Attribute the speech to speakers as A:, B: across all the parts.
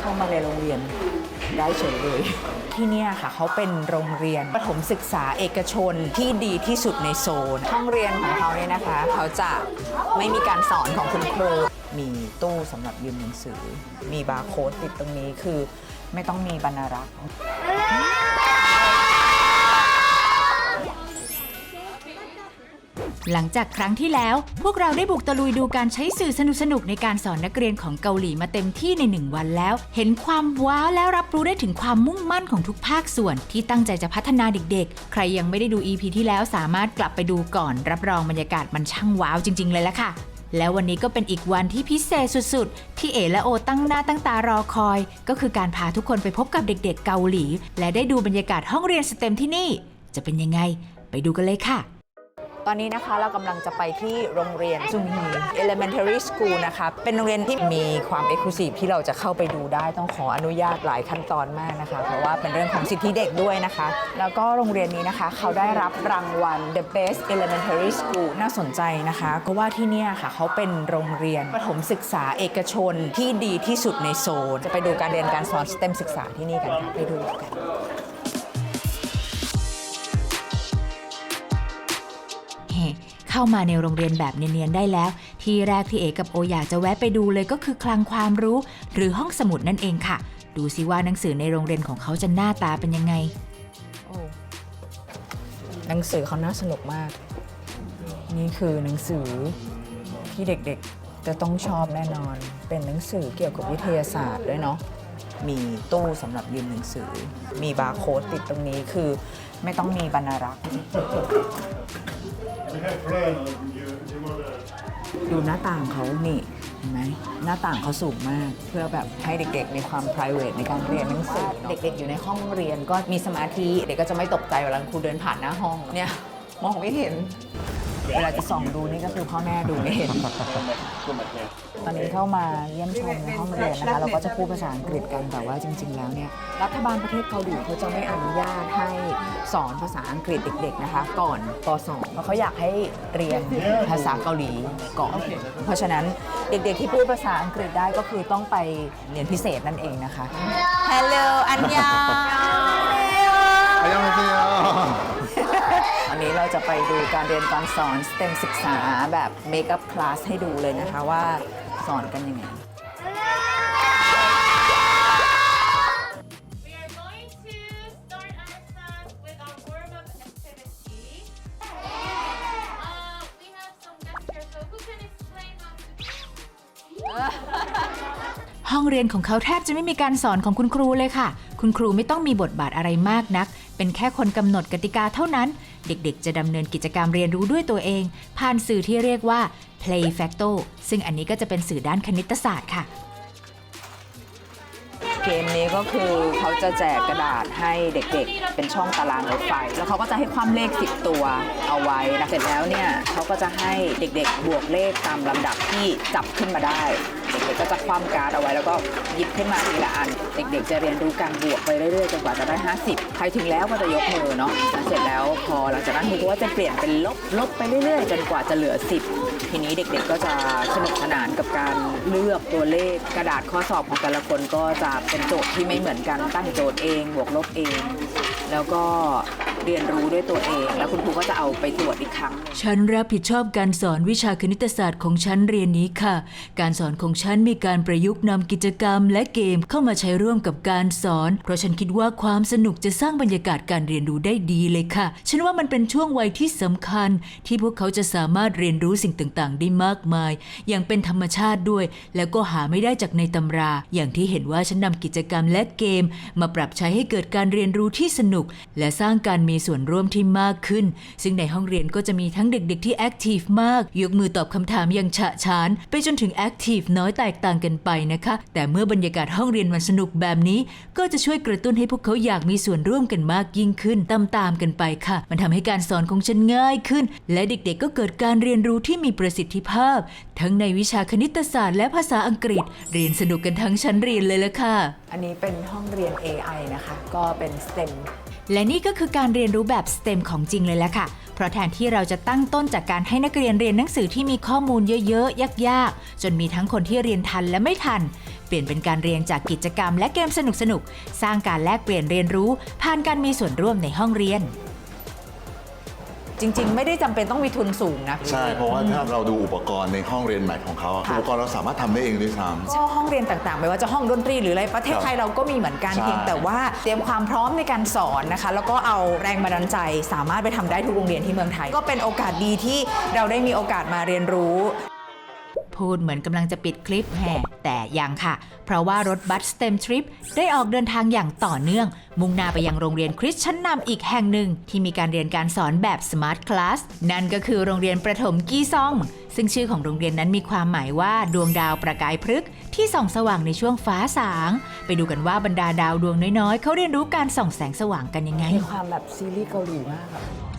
A: เข้ามาในโรงเรียนได้เฉยเลย ที่เนี่ยค่ะเขาเป็นโรงเรียนประถมศึกษาเอกชนที่ดีที่สุดในโซน ห้องเรียนของเขาเนี่ยนะคะ เขาจะไม่มีการสอนของคุณครูมีตู้สำหรับยืมหนังสือ มีบาร์โค้ดติดตรงนี้คือไม่ต้องมีบรรณารักษ์
B: หลังจากครั้งที่แล้ว พวกเราได้บุกตะลุยดูการใช้สื่อสนุกๆในการสอนนักเรียนของเกาหลีมาเต็มที่ในหนึ่งวันแล้ว เห็นความว้าวและรับรู้ได้ถึงความมุ่งมั่นของทุกภาคส่วน ที่ตั้งใจจะพัฒนาเด็กๆ ใครยังไม่ได้ดู EP ที่แล้วสามารถกลับไปดูก่อน รับรองบรรยากาศมันช่างว้าวจริง ๆ เลยละค่ะแล้ววันนี้ก็เป็นอีกวันที่พิเศษสุดๆ ที่เอและโอตั้งหน้าตั้งตารอคอย ก็คือการพาทุกคนไปพบกับเด็กๆ เกาหลี และได้ดูบรรยากาศห้องเรียนสเต็มที่นี่ จะเป็นยังไง ไปดูกันเลยค่ะ
A: อนนี้นะคะเรากำลังจะไปที่โรงเรียนซุงฮี Elementary School นะคะ เป็นโรงเรียนที่มีความ Exclusive ที่เราจะเข้าไปดูได้ต้องขออนุญาตหลายขั้นตอนมากนะคะ เพราะว่าเป็นเรื่องของสิทธิเด็กด้วยนะคะ แล้วก็โรงเรียนนี้นะคะ เขาได้รับรางวัล The Best Elementary School น่าสนใจนะคะเพราะว่าที่เนี่ยค่ะเขาเป็นโรงเรียนประถมศึกษาเอกชนที่ดีที่สุดในโซน จะไปดูการเรียนการสอน STEM ศึกษาที่นี่กันค่ะไปดูกัน
B: เข้ามาในโรงเรียนแบบเนียนๆได้แล้ว ที่แรกที่เอกับโออยากจะแวะไปดูเลยก็คือคลังความรู้ หรือห้องสมุดนั่นเองค่ะ ดูสิว่าหนังสือในโรงเรียนของเขาจะหน้าตาเป็นยังไง
A: หนังสือเขาน่าสนุกมาก นี่คือหนังสือที่เด็กๆ จะต้องชอบแน่นอน เป็นหนังสือเกี่ยวกับวิทยาศาสตร์ด้วยเนาะ มีตู้สำหรับยืมหนังสือ มีบาร์โค้ดติดตรงนี้คือไม่ต้องมีบรรณารักษ์ ดูหน้าต่างเขานี่เห็นไหมหน้าต่างเขาสูงมาก เพื่อแบบให้เด็กๆ มีความ p r i v a t ในการเรียนหนังสือเด็กๆ อยู่ในห้องเรียนก็มีสมาธิเด็กก็จะไม่ตกใจเวลาครูเดินผ่านหน้าห้องเนี่ยมองไม่เห็น เวลาจะส่องดูนี่ก็คือพ่อแม่ดูไม่เห็น ตอนนี้เข้ามาเยี่ยมชมในห้องเรียนนะคะเราก็จะพูดภาษาอังกฤษกันแต่ว่าจริง ๆ แล้วเนี่ยรัฐบาลประเทศเกาหลีเขาจะไม่อนุญาตให้สอนภาษาอังกฤษเด็ก ๆนะคะ ก่อนป .2 เพราะเขาอยากให้เรียนภาษาเกาหลีก่อนเพราะฉะนั้นเด็กๆที่พูดภาษาอังกฤษได้ก็คือต้องไปเรียนพิเศษนั่นเองนะคะ Hello อันยา วันนี้เราจะไปดูการเรียนการสอน STEM ศึกษาแบบ Makeup Class ให้ดูเลยนะคะว่าสอนกันยังไง
C: We are going to start our class with our warm-up activity. Uh, we have some guests here, so who can explain how to
B: ห้องเรียนของเขาแทบจะไม่มีการสอนของคุณครูเลยค่ะ คุณครูไม่ต้องมีบทบาทอะไรมากนัก เป็นแค่คนกำหนดกติกาเท่านั้น เด็กๆ จะดำเนินกิจกรรมเรียนรู้ด้วยตัวเอง ผ่านสื่อที่เรียกว่า Play Facto ซึ่งอันนี้ก็จะเป็นสื่อด้านคณิตศาสตร์ค่ะ
A: เกมนี้ก็คือเขาจะแจกกระดาษให้เด็กๆ เป็นช่องตารางรถไฟ แล้วเขาก็จะให้ความเลข 10 ตัวเอาไว้นะเสร็จแล้วเนี่ยเขาก็จะให้เด็กๆ บวกเลขตามลำดับที่จับขึ้นมาได้ จะคว่ำการ์ดเอาไว้แล้วก็หยิบขึ้นมาทีละอัน เด็กๆ จะเรียนรู้การบวกไปเรื่อยๆจนกว่าจะได้ 50 ใครถึงแล้วก็จะยกมือเนาะแล้วเสร็จแล้วพอหลังจากนั้นครูก็จะเปลี่ยนเป็นลบลบไปเรื่อยๆ จนกว่าจะเหลือ 10 ทีนี้เด็กๆ ก็จะสนุกสนานกับการเลือกตัวเลขกระดาษข้อสอบของแต่ละคนก็จะเป็นโจทย์ที่ไม่เหมือนกันตั้งโจทย์เอง บวกลบเอง แล้วก็ เรียนรู้ด้วยตัวเอง แล้วคุณครูก็จะเอาไปตรวจอีกครั้ง
B: ฉันรับผิดชอบการสอนวิชาคณิตศาสตร์ของฉันเรียนนี้ค่ะ การสอนของฉันมีการประยุกต์นำกิจกรรมและเกมเข้ามาใช้ร่วมกับการสอน เพราะฉันคิดว่าความสนุกจะสร้างบรรยากาศการเรียนรู้ได้ดีเลยค่ะ ฉันว่ามันเป็นช่วงวัยที่สำคัญ ที่พวกเขาจะสามารถเรียนรู้สิ่งต่างๆ ได้มากมาย อย่างเป็นธรรมชาติด้วย แล้วก็หาไม่ได้จากในตำรา อย่างที่เห็นว่าฉันนำกิจกรรมและเกม มาปรับใช้ให้เกิดการเรียนรู้ที่สนุก และสร้างการมีีส่วนร่วมที่มากขึ้น ซึ่งในห้องเรียนก็จะมีทั้งเด็กๆที่แอคทีฟมาก ยกมือตอบคำถามอย่างฉะฉาน ไปจนถึงแอคทีฟน้อยแตกต่างกันไปนะคะ แต่เมื่อบรรยากาศห้องเรียนมันสนุกแบบนี้ ก็จะช่วยกระตุ้นให้พวกเขาอยากมีส่วนร่วมกันมากยิ่งขึ้นตามๆกันไปค่ะ มันทำให้การสอนของฉันง่ายขึ้น และเด็กๆก็เกิดการเรียนรู้ที่มีประสิทธิภาพ ทั้งในวิชาคณิตศาสตร์และภาษาอังกฤษ เรียนสนุกกันทั้งชั้นเรียนเลยละค่ะ
A: อันนี้เป็นห้องเรียน AI นะคะ ก็เป็น STEM
B: และนี่ก็คือการเรียนรู้แบบ STEM ของจริงเลยแหละค่ะ เพราะแทนที่เราจะตั้งต้นจากการให้นักเรียนเรียนหนังสือที่มีข้อมูลเยอะๆ ยากๆ จนมีทั้งคนที่เรียนทันและไม่ทัน เปลี่ยนเป็นการเรียนจากกิจกรรมและเกมสนุกๆ สร้างการแลกเปลี่ยนเรียนรู้ ผ่านการมีส่วนร่วมในห้องเรียน
A: จริง ๆ ไม่ได้จำเป็นต้องมีทุนสูงนะ
D: ใช่ เพราะว่าถ้าเราดูอุปกรณ์ในห้องเรียนใหม่ของเขาอะ
A: ค่ะ
D: อุปกรณ์เราสามารถทำได้เองด้วยซ้ำ
A: เช่าห้องเรียนต่างๆ ไม่ว่าจะห้องดนตรีหรืออะไรประเทศไทยเราก็มีเหมือนกัน
D: ใช่
A: เพียงแต่ว่าเตรียมความพร้อมในการสอนนะคะ แล้วก็เอาแรงบันดาลใจสามารถไปทำได้ทุกโรงเรียนที่เมืองไทย ก็เป็นโอกาสดีที่เราได้มีโอกาสมาเรียนรู้
B: พูดเหมือนกำลังจะปิดคลิปแห่แต่ยังค่ะ เพราะว่ารถบัส STEM Trip ได้ออกเดินทางอย่างต่อเนื่อง มุ่งหน้าไปยังโรงเรียนคริสชั้นนำอีกแห่งหนึ่ง ที่มีการเรียนการสอนแบบ Smart Class นั่นก็คือโรงเรียนประถมกีซอง ซึ่งชื่อของโรงเรียนนั้นมีความหมายว่าดวงดาวประกายพฤกษ์ที่ส่องสว่างในช่วงฟ้าสาง ไปดูกันว่าบรรดาดาวดวงน้อยๆเขาเรียนรู้การส่องแสงสว่างกันยังไง
A: มีความแบบซีรีส์เกาหลีมากอะ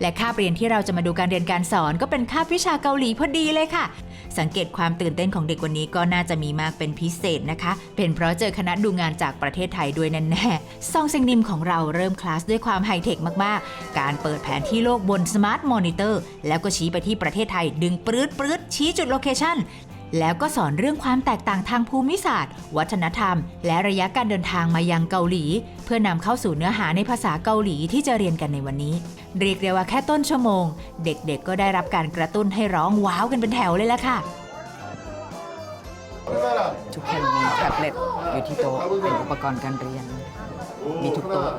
B: และคาบเรียนที่เราจะมาดูการเรียนการสอนก็เป็นคาบวิชาเกาหลีพอดีเลยค่ะ สังเกตความตื่นเต้นของเด็กวันนี้ก็น่าจะมีมากเป็นพิเศษนะคะ เป็นเพราะเจอคณะดูงานจากประเทศไทยด้วยแน่ๆซองเซงนิมของเราเริ่มคลาสด้วยความไฮเทคมากๆ การเปิดแผนที่โลกบนสมาร์ทมอนิเตอร์แล้วก็ชี้ไปที่ประเทศไทยดึงปรื๊ดปื๊ดชี้จุดโลเคชั่น แล้วก็สอนเรื่องความแตกต่างทางภูมิศาสตร์ วัฒนธรรม และระยะการเดินทางมายังเกาหลี เพื่อนำเข้าสู่เนื้อหาในภาษาเกาหลีที่จะเรียนกันในวันนี้ เรียกได้ว่าแค่ต้นชั่วโมง เด็กๆก็ได้รับการกระตุ้นให้ร้องว้าวกันเป็นแถวเลยละค่ะ
A: ทุกคนมีแท็บเล็ตอยู่ที่โต๊ะเป็นอุปกรณ์การเรียน มีทุกโต๊ะ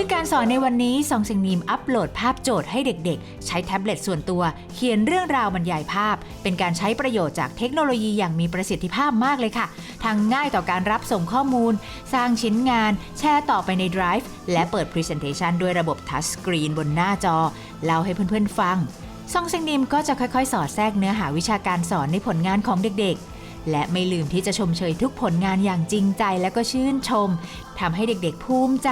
B: ซึ่งการสอนในวันนี้ซองเซงนีมอัปโหลดภาพโจทย์ให้เด็กๆ ใช้แท็บเล็ตส่วนตัว เขียนเรื่องราวบรรยายภาพ เป็นการใช้ประโยชน์จากเทคโนโลยีอย่างมีประสิทธิภาพมากเลยค่ะ ทั้งง่ายต่อการรับส่งข้อมูล สร้างชิ้นงาน แชร์ต่อไปใน Drive และเปิด Presentation ด้วยระบบทัชสกรีนบนหน้าจอ เล่าให้เพื่อนๆฟังซองเซงนิมก็จะค่อยๆ สอดแทรกเนื้อหาวิชาการสอนในผลงานของเด็กๆ และไม่ลืมที่จะชมเชยทุกผลงานอย่างจริงใจและก็ชื่นชมทำให้เด็กๆภูมิใจ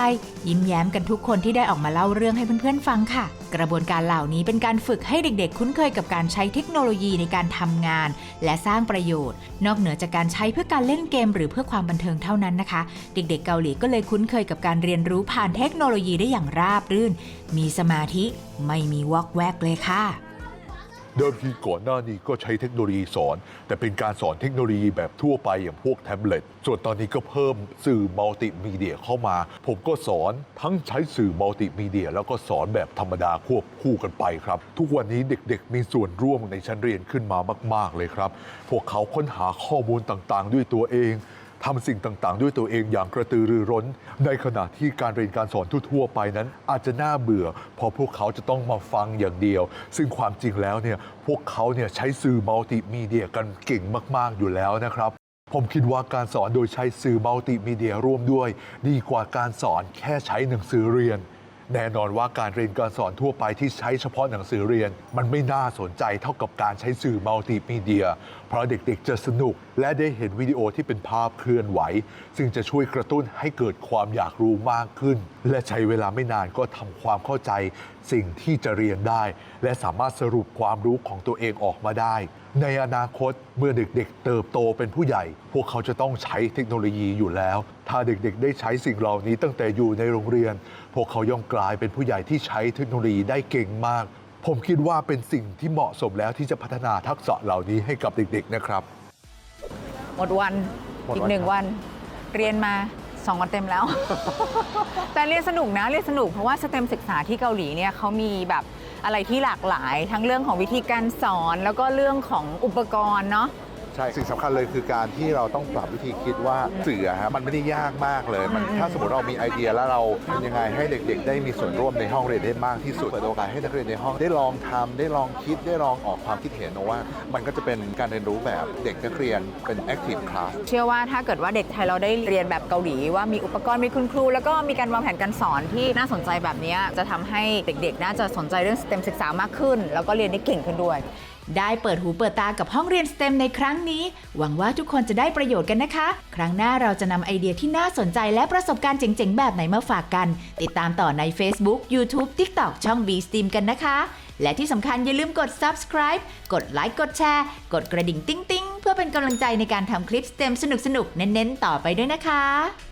B: ยิ้มแย้มกันทุกคนที่ได้ออกมาเล่าเรื่องให้เพื่อนๆฟังค่ะ กระบวนการเหล่านี้เป็นการฝึกให้เด็กๆ คุ้นเคยกับการใช้เทคโนโลยีในการทำงาน และสร้างประโยชน์ นอกเหนือจากการใช้เพื่อการเล่นเกม หรือเพื่อความบันเทิงเท่านั้นนะคะ เด็กๆ เกาหลีก็เลยคุ้นเคยกับการเรียนรู้ผ่านเทคโนโลยีได้อย่างราบรื่น มีสมาธิไม่มีวอกแวกเลยค่ะ
E: เดิมทีก่อนหน้านี้ก็ใช้เทคโนโลยีสอน แต่เป็นการสอนเทคโนโลยีแบบทั่วไปอย่างพวกแท็บเล็ตส่วนตอนนี้ก็เพิ่มสื่อมัลติมีเดียเข้ามา ผมก็สอนทั้งใช้สื่อมัลติมีเดีย แล้วก็สอนแบบธรรมดาควบคู่กันไปครับ ทุกวันนี้เด็กๆ มีส่วนร่วมในชั้นเรียนขึ้นมามาก ๆเลยครับ พวกเขาค้นหาข้อมูลต่างๆ ด้วยตัวเอง ทำสิ่งต่างๆ ด้วยตัวเองอย่างกระตือรือร้น ในขณะที่การเรียนการสอนทั่วๆไปนั้น อาจจะน่าเบื่อเพราะพวกเขาจะต้องมาฟังอย่างเดียว ซึ่งความจริงแล้วเนี่ยพวกเขาเนี่ยใช้สื่อมัลติมีเดียกันเก่งมากๆอยู่แล้วนะครับ ผมคิดว่าการสอนโดยใช้สื่อมัลติมีเดียร่วมด้วย ดีกว่าการสอนแค่ใช้หนังสือเรียนแน่นอนว่าการเรียนการสอนทั่วไปที่ใช้เฉพาะหนังสือเรียน มันไม่น่าสนใจเท่ากับการใช้สื่อมัลติมีเดียเพราะเด็กๆ จะสนุกและได้เห็นวิดีโอที่เป็นภาพเคลื่อนไหว ซึ่งจะช่วยกระตุ้นให้เกิดความอยากรู้มากขึ้น และใช้เวลาไม่นานก็ทำความเข้าใจ สิ่งที่จะเรียนได้ และสามารถสรุปความรู้ของตัวเองออกมาได้ ในอนาคตเมื่อเด็กๆ เติบโตเป็นผู้ใหญ่ พวกเขาจะต้องใช้เทคโนโลยีอยู่แล้ว ถ้าเด็กๆ ได้ใช้สิ่งเหล่านี้ตั้งแต่อยู่ในโรงเรียน พวกเขาย่อมกลายเป็นผู้ใหญ่ที่ใช้เทคโนโลยีได้เก่งมาก ผมคิดว่าเป็นสิ่งที่เหมาะสมแล้วที่จะพัฒนาทักษะเหล่านี้ให้กับเด็กๆนะครับ
A: หมดวัน
E: หมดวัน
A: อีกหนึ่งวัน เรียนมาสองวันเต็มแล้ว แต่เรียนสนุกนะเรียนสนุกเพราะว่าสเต็มศึกษาที่เกาหลีเนี่ยเขามีแบบอะไรที่หลากหลาย ทั้งเรื่องของวิธีการสอนแล้วก็เรื่องของอุปกรณ์เนาะ
F: ใช่ สิ่งสำคัญเลยคือการที่เราต้องปรับวิธีคิดว่าสื่ออะฮะมันไม่ได้ยากมากเลย มันถ้าสมมติเรามีไอเดียแล้วเราทำยังไงให้เด็ก ๆ ได้มีส่วนร่วมในห้องเรียนได้มากที่สุดเปิดโอกาสให้นักเรียนในห้องได้ลองทำได้ลองคิดได้ลองออกความคิดเห็นนะว่า มันก็จะเป็นการเรียนรู้แบบเด็กนักเรียนเป็น active class
A: เชื่อว่าถ้าเกิดว่าเด็กไทยเราได้เรียนแบบเกาหลีว่ามีอุปกรณ์มีคุณครู แล้วก็มีการวางแผนการสอนที่น่าสนใจแบบนี้จะทำให้เด็กๆ น่าจะสนใจเรื่องสเต็มศึกษามากขึ้น แล้วก็เรียนได้เก่งขึ้นด้วย
B: ได้เปิดหูเปิดตากับห้องเรียน STEM ในครั้งนี้ หวังว่าทุกคนจะได้ประโยชน์กันนะคะ ครั้งหน้าเราจะนำไอเดียที่น่าสนใจและประสบการณ์เจ๋งๆ แบบไหนมาฝากกัน ติดตามต่อใน Facebook YouTube TikTok ช่อง B STEAM กันนะคะ และที่สำคัญอย่าลืมกด subscribe กดไลค์กดแชร์ กดกระดิ่งติ๊งๆ เพื่อเป็นกำลังใจในการทำคลิป STEM สนุกๆเน้นๆ ต่อไปด้วยนะคะ